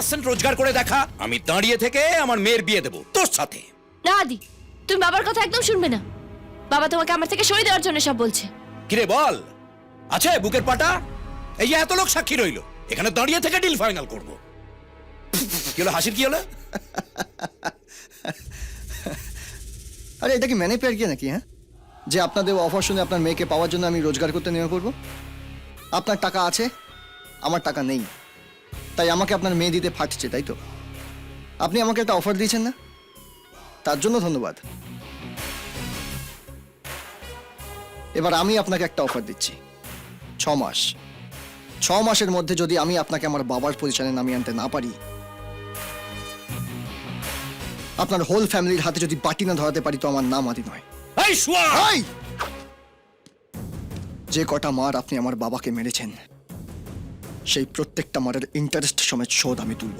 Percent রোজগার করে দেখা। আমি দাঁড়িয়ে থেকে আমার মেয়ের বিয়ে দেবো তোর সাথে। না আদি তুমি বাবার কথা একদম শুনবে না। বাবা তোমাকে আমার থেকে সরে দেওয়ার জন্য সব বলছে। কিরে বল। আছে বুকের পাটা? এই যে এত লোক সাক্ষী রইল এখানে দাঁড়িয়ে থেকে ডিল ফাইনাল করব। কি হলো হাসির কি হলো? আরে এটা কি মেনে পেয়ার গিয়ে নাকি হ্যাঁ? যে আপনাদের অফার শুনে আপনার মেয়েকে পাওয়ার জন্য আমি রোজগার করতে নেমে পড়ব? আপনার টাকা আছে আমার টাকা নেই। তাই আমাকে আপনার মেয়ে দিতে ফাটছে তাই তো? আপনি আমাকে একটা অফার দিয়েছেন না? তার জন্য ধন্যবাদ। এবার আমি আপনাকে একটা অফার দিচ্ছি। ছ মাস। ছ মাসের মধ্যে যদি আমি আপনাকে আমার বাবার পজিশনে নামিয়ে আনতে না পারি আপনার হোল ফ্যামিলির হাতে যদি বাটি না ধরাতে পারি তো আমার নাম আদি নয়! যে কটা মার আপনি আমার বাবাকে মেরেছেন সেই প্রত্যেকটা মারের ইন্টারেস্ট সমেত শোধ আমি তুলব।